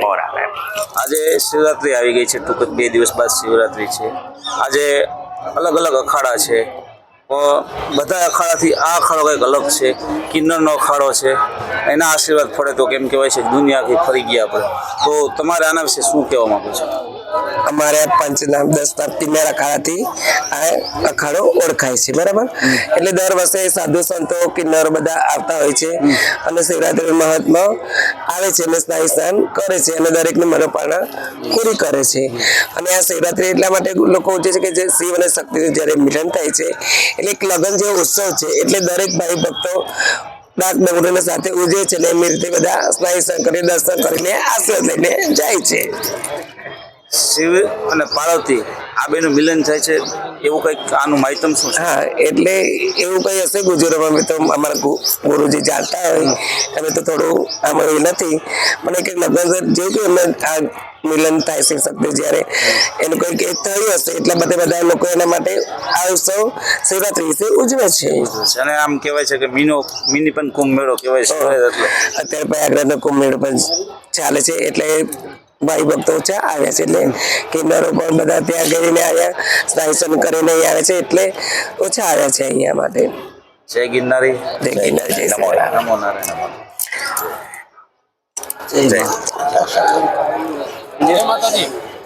બરાબર આજે શિવરાત્રી આવી ગઈ છે, ટૂંક બે દિવસ બાદ શિવરાત્રિ છે. આજે અલગ અલગ અખાડા છે. બધા અખાડાથી આ અખાડો કંઈક અલગ છે, કિન્નરનો અખાડો છે. એના આશીર્વાદ પડે તો કેમ કહેવાય છે, દુનિયાથી ફરી ગયા આપણે. તો તમારે આના વિશે શું કહેવા માગો છો? અમારે પંચનામ તરફથી કિન્નર અખાડાથી આ અખાડો ઓળખાય છે, બરાબર? એટલે દર વર્ષે સાધુ સંતો, કિન્નરો બધા આવતા હોય છે અને શિવરાત્રી મહાત્મા આવે છે અને સ્નાયુ સ્નાન કરે છે અને દરેકની મનોપાળના પૂરી કરે છે. અને આ શિવરાત્રી એટલા માટે લોકો ઉજવે છે કે જે શિવ અને શક્તિનું જ્યારે મિલન થાય છે, એટલે એક લગ્ન જેવો ઉત્સવ છે, એટલે દરેક ભાઈ ભક્તો ડાક ડમરૂને સાથે ઉજવે છે અને એમની રીતે બધા સ્નાયુ સ્નાન કરીને, દર્શન કરીને, આશીર્વાદ લઈને જાય છે. શિવ અને પાર્વતી આ બેનું મિલન થાય છે એવું કંઈક આનું માહિતમ શું છે? હા એટલે એવું કંઈ હશે ગુજરાતમાં અમે તો અમારા ગુરુજી જાણતા હોય અમે તો થોડું આમાં એવું નથી. મને કંઈક લગ્ન જે કે અમે આ મિલન થાય છે શબ્દ જ્યારે એનું કંઈક એક થયું હશે એટલે બધા બધા લોકો એના માટે આ ઉત્સવ શિવરાત્રી વિશે ઉજવે છે. અને આમ કહેવાય છે કે મીનો મિની પણ કુંભ મેળો કહેવાય છે અત્યારે પ્રયાગરાજનો કુંભ મેળો પણ ચાલે છે એટલે ભાઈ ભક્તો ઓછા આવ્યા છે એટલે કિન્નરો પણ બધા ત્યાં કરીને આવ્યા દર્શન કરીને આવે છે એટલે ઓછા આવ્યા છે અહીંયા માટે. જય ગિરનારી. જય ગિરનારી જય નમો નમો નારાયણ. જય માતાજી.